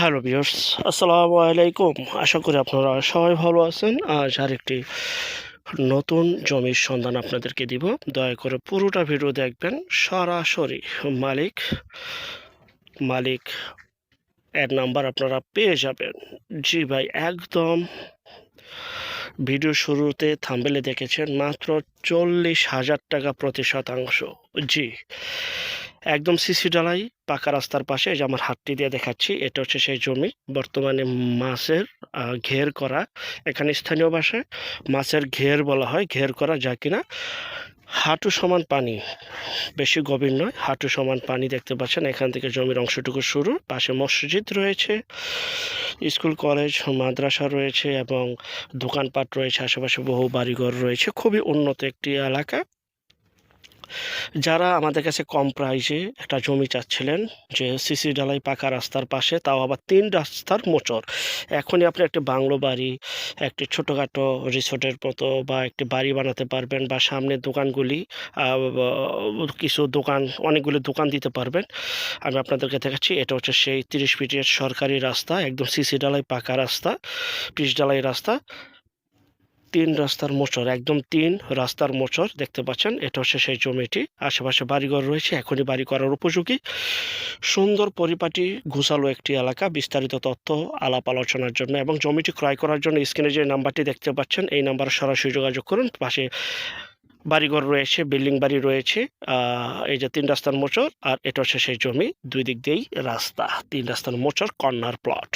Hello বিয়ার্স আসসালামু আলাইকুম। আশা করি আপনারা সবাই ভালো আছেন। আজ আরেকটি নতুন জমির সন্ধান আপনাদেরকে দিব। দয়া করে পুরোটা ভিডিও দেখবেন। সরাসরি মালিক মালিক এর নাম্বার আপনারা পেয়ে যাবেন। জি ভাই, একদম ভিডিও শুরুতে থাম্বেলে দেখেছেন মাত্র চল্লিশ হাজার টাকা প্রতি শতাংশ জি। একদম সিসি ডালাই, পাকা রাস্তার পাশে যে আমার হাতটি দিয়ে দেখাচ্ছি, এটা হচ্ছে সেই জমি। বর্তমানে মাছের ঘের করা, এখানে স্থানীয় ভাষায় মাছের ঘের বলা হয়, ঘের করা যা কিনা হাঁটু সমান পানি, বেশি গভীর নয়, হাঁটু সমান পানি দেখতে পাচ্ছেন, এখান থেকে জমির অংশটুকু শুরু, পাশে মসজিদ রয়েছে, স্কুল, কলেজ, মাদ্রাসা রয়েছে এবং দোকানপাট রয়েছে, আশেপাশে বহু বাড়িঘর রয়েছে, খুবই উন্নত একটি এলাকা। যারা আমাদের কাছে কম প্রাইসে একটা জমি চাচ্ছিলেন, যে সিসি ডালাই পাকা রাস্তার পাশে, তাও আবার তিন রাস্তার মোচর এখনই আপনি একটি বাংলো বাড়ি, একটি ছোটোখাটো রিসোর্টের মতো বা একটি বাড়ি বানাতে পারবেন বা সামনে দোকানগুলি কিছু দোকান, অনেকগুলি দোকান দিতে পারবেন। আমি আপনাদেরকে দেখাচ্ছি, এটা হচ্ছে সেই তিরিশ ফিটের সরকারি রাস্তা, একদম সিসি ডালাই পাকা রাস্তা, পিচ ডালাই রাস্তা। তিন রাস্তার মোচর একদম তিন রাস্তার মোচর দেখতে পাচ্ছেন। এটা হচ্ছে সেই জমিটি। আশেপাশে বাড়িঘর রয়েছে, এখনই বাড়ি করার উপযোগী। সুন্দর পরিপাটি ঘুষালো একটি এলাকা, বিস্তারিত তথ্য, আলাপ আলোচনার জন্য এবং জমিটি ক্রয় করার জন্য স্ক্রিনে যে নাম্বারটি দেখতে পাচ্ছেন, এই নাম্বারে সরাসরি যোগাযোগ করুন। পাশে বাড়িঘর রয়েছে, বিল্ডিং বাড়ি রয়েছে এই যে তিন রাস্তার মোচর আর এটা হচ্ছে সেই জমি। দুই দিক দিয়েই রাস্তা, তিন রাস্তার মোচর কর্নার প্লট।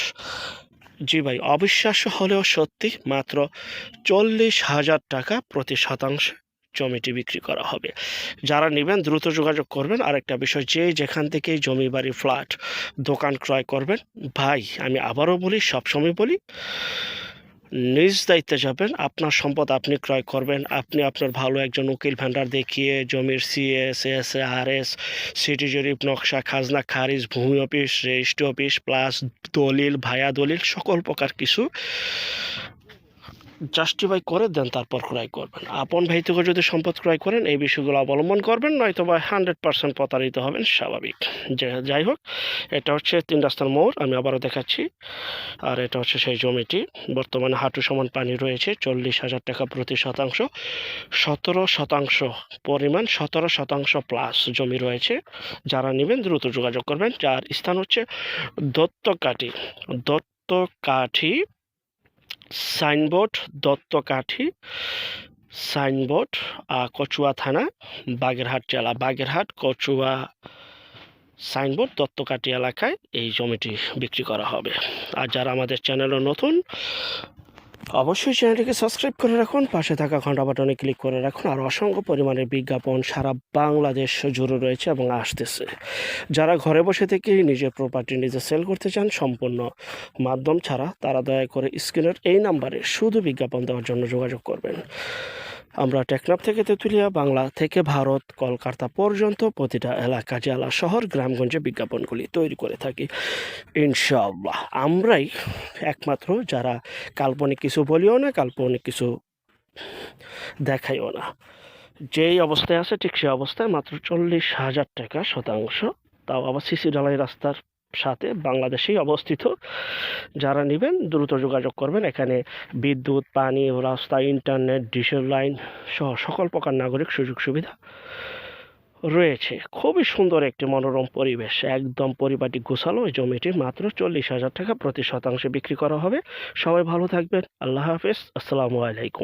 জি ভাই, অবিশ্বাস্য হলেও সত্যি মাত্র চল্লিশ হাজার টাকা প্রতি শতাংশ জমিটি বিক্রি করা হবে। যারা নেবেন দ্রুত যোগাযোগ করবেন। আরেকটা বিষয়, যে যেখান থেকে জমি বাড়ি, ফ্ল্যাট, দোকান ক্রয় করবেন, ভাই, আমি আবারও বলি, সবসময় বলি নিজ দায়িত্বে যাবেন, আপনার সম্পদ আপনি ক্রয় করবেন, আপনি আপনার ভালো একজন উকিল ভান্ডার দেখিয়ে জমির CS S R S city জরিপ নকশা, খাজনা, খারিজ, ভূমি অফিস, রেজিস্ট্রি অফিস, প্লাস দলিল, ভায়া দলিল, সকল প্রকার কিছু জাস্টিফাই করে দেন, তারপর ক্রয় করবেন। আপন ভাই থেকে যদি সম্পদ ক্রয় করেন, এই বিষয়গুলো অবলম্বন করবেন নয়তো বা হান্ড্রেড পার্সেন্ট প্রতারিত হবেন, স্বাভাবিক। যে- যাই হোক, এটা হচ্ছে তিন রাস্তার মোড়, আমি আবারও দেখাচ্ছি। আর এটা হচ্ছে সেই জমিটি। বর্তমানে হাঁটু সমান পানি রয়েছে, চল্লিশ হাজার টাকা প্রতি শতাংশ। সতেরো শতাংশ পরিমাণ, সতেরো শতাংশ প্লাস জমি রয়েছে। যারা নেবেন, দ্রুত যোগাযোগ করবেন। যার স্থান হচ্ছে দত্তকাঠি। দত্তকাঠি সাইনবোর্ড, দত্তকাঠি, সাইনবোর্ড কচুয়া থানা, বাগেরহাট জেলা। বাগেরহাট, কচুয়া সাইনবোর্ড দত্তকাটি এলাকায় এই জমিটি বিক্রি করা হবে। আর যারা আমাদের চ্যানেলও নতুন অবশ্যই চ্যানেলটিকে সাবস্ক্রাইব করে রাখুন, পাশে থাকা ঘণ্টা বাটনে ক্লিক করে রাখুন, আর অসংখ্য পরিমাণের বিজ্ঞাপন সারা বাংলাদেশ জুড়ে রয়েছে এবং আসতেছে। যারা ঘরে বসে থেকে নিজের প্রপার্টি নিজে সেল করতে চান, সম্পূর্ণ মাধ্যম ছাড়া তারা দয়া করে স্ক্রিনের এই নাম্বারে শুধু বিজ্ঞাপন দেওয়ার জন্য যোগাযোগ করবেন। আমরা টেকনাফ থেকে তেঁতুলিয়া, বাংলা থেকে ভারত, কলকাতা পর্যন্ত প্রতিটা এলাকা, জেলা, শহর, গ্রামগঞ্জে বিজ্ঞাপনগুলি তৈরি করে থাকি। ইনশাআল্লাহ, আমরাই একমাত্র যারা কাল্পনিক কিছু বলিও না, কাল্পনিক কিছু দেখাইও না। যেই অবস্থায় আছে ঠিক সেই অবস্থায় মাত্র চল্লিশ হাজার টাকা শতাংশ। তাও আবার সিসি ঢালাই রাস্তার সাথে বাংলাদেশেই অবস্থিত। যারা নেবেন, দ্রুত যোগাযোগ করবেন। এখানে বিদ্যুৎ, পানি, রাস্তা, ইন্টারনেট ডিজেল লাইন সহ সকল প্রকার নাগরিক সুযোগ সুবিধা রয়েছে। খুবই সুন্দর একটি মনোরম পরিবেশ। একদম পরিপাটি গোছালো এই জমিটি। মাত্র চল্লিশ হাজার টাকা প্রতি শতাংশে বিক্রি করা হবে। সবাই ভালো থাকবেন। আল্লাহ হাফেজ। আসসালামু আলাইকুম।